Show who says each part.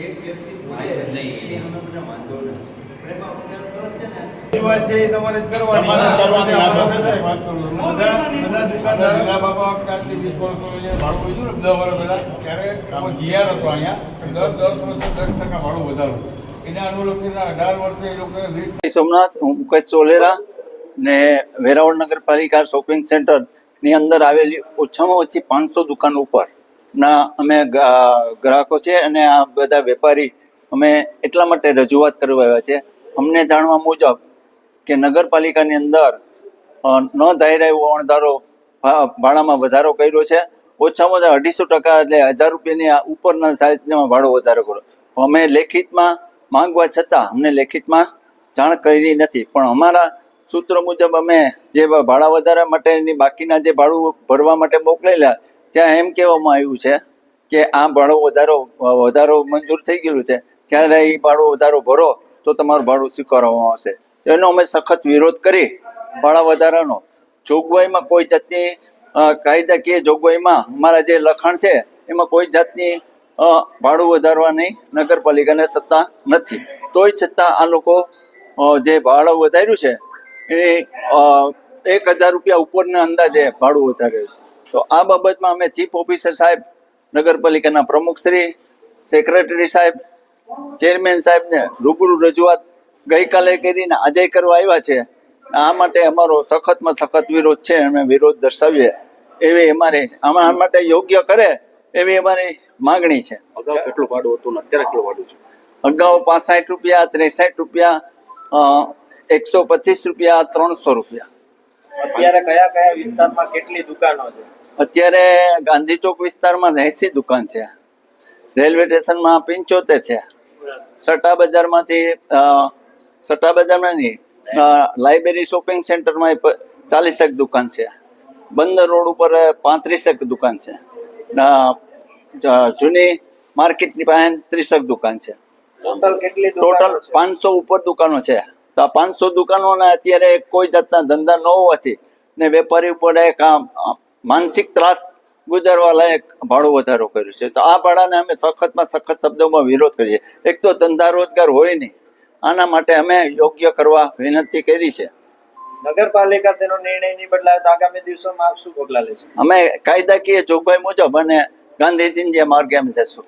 Speaker 1: નહીં અમે વાંધો નથી. છે
Speaker 2: તમારે જ કરવાની. બધા-
Speaker 3: ભાડું વધ્યું ને દસ વર્ષ પહેલા. ત્યારે આમાં હતો અહીંયા. દર દસ વર્ષે દસ ટકા ભાડું વધારું એના અનુલક્ષીને અઢાર વર્ષે એ લોકોએ
Speaker 4: સોમનાથ હું મુકેશ ચોલેરા ને વેરાવળ નગરપાલિકા શોપિંગ સેન્ટરની અંદર આવેલી ઓછામાં ઓછી પાંચસો દુકાન ઉપર ના, અમે ગ્રાહકો છે અને આ બધા વેપારી અમે એટલા માટે રજૂઆત કરવા આવ્યા છે. અમને જાણવા મુજબ કે નગરપાલિકાની અંદર ન ધાર્યા એવો અણધારો ભાડામાં વધારો કર્યો છે. ઓછામાં ઓછા અઢીસો ટકા એટલે હજાર રૂપિયાની ઉપરના સાઈઝમાં ભાડો વધારો કર્યો. અમે લેખિતમાં માંગવા છતાં અમને લેખિતમાં જાણ કરી નથી. પણ અમારા સૂત્રો મુજબ અમે જે ભાડા વધારા માટેની બાકીના જે ભાડું ભરવા માટે મોકલેલા ત્યાં એમ કહેવામાં આવ્યું છે કે આ ભાડો વધારો વધારો મંજૂર થઈ ગયેલું છે ત્યારે એ ભાડો વધારો ભરો તો તમારું ભાડું સ્વીકારવામાં આવશે. એનો અમે સખત વિરોધ કરી ભાડા વધારાનો. જોગવાઈમાં કોઈ જાતની કાયદાકીય જોગવાઈમાં અમારા જે લખાણ છે, એમાં કોઈ જાતની ભાડું વધારવાની નગરપાલિકાને સત્તા નથી. તોય છતાં આ લોકો જે ભાડું વધાર્યું છે, એ એક હજાર રૂપિયા ઉપરના અંદાજે ભાડું વધાર્યું તો આ બાબતમાં અમે ચીફ ઓફિસર સાહેબ નગરપાલિકાના પ્રમુખ શ્રી સેક્રેટરી સાહેબ ચેરમેન સાહેબને રૂબરૂ રજૂઆત ગઈકાલે કરીને આજે કરવા આવ્યા છે. આ માટે અમારો સખતમાં સખત વિરોધ છે અમે વિરોધ દર્શાવીએ. એવી અમારે આમાં આ માટે યોગ્ય કરે એવી અમારી માંગણી છે.
Speaker 5: અગાઉ કેટલું ભાડું હતું અત્યારે કેટલું ભાડું છે?
Speaker 4: અગાઉ પાસઠ રૂપિયા ત્રેસઠ રૂપિયા એકસો પચીસ રૂપિયા ત્રણસો રૂપિયા.
Speaker 6: અત્યારે કયા કયા વિસ્તારમાં કેટલી દુકાનો છે?
Speaker 4: અત્યારે ગાંધી ચોક વિસ્તારમાં એસી દુકાન છે. રેલવે સ્ટેશનમાં પંચોતેર છે. સટા બજારમાંથી સટા બજારમાં નહીં લાઇબ્રેરી શોપિંગ સેન્ટરમાં ચાલીસ એક દુકાન છે. બંદર રોડ ઉપર પાંત્રીસ એક દુકાન છે. જૂની માર્કેટની પાસે ત્રીસેક દુકાન છે.
Speaker 6: ટોટલ કેટલી
Speaker 4: ટોટલ પાંચસો ઉપર દુકાનો છે. તો આ પાંચસો દુકાનોના અત્યારે કોઈ જાતના ધંધા ન હોવાથી ને વેપારી ઉપર એક માનસિક ત્રાસ ગુજારવા લાયક ભાડો વધારો કર્યો છે. તો આ ભાડાને અમે સખતમાં સખત શબ્દોમાં વિરોધ કરીએ. એક તો ધંધા રોજગાર હોય નહીં. આના માટે અમે યોગ્ય કરવા વિનંતી કરી છે.
Speaker 6: નગરપાલિકા તેનો નિર્ણય નહીં બદલાય તો આગામી દિવસોમાં આપ શું પગલા લેશો?
Speaker 4: અમે કાયદાકીય જોગવાઈ મુજબ અને ગાંધીજીની માર્ગે અમે જશું.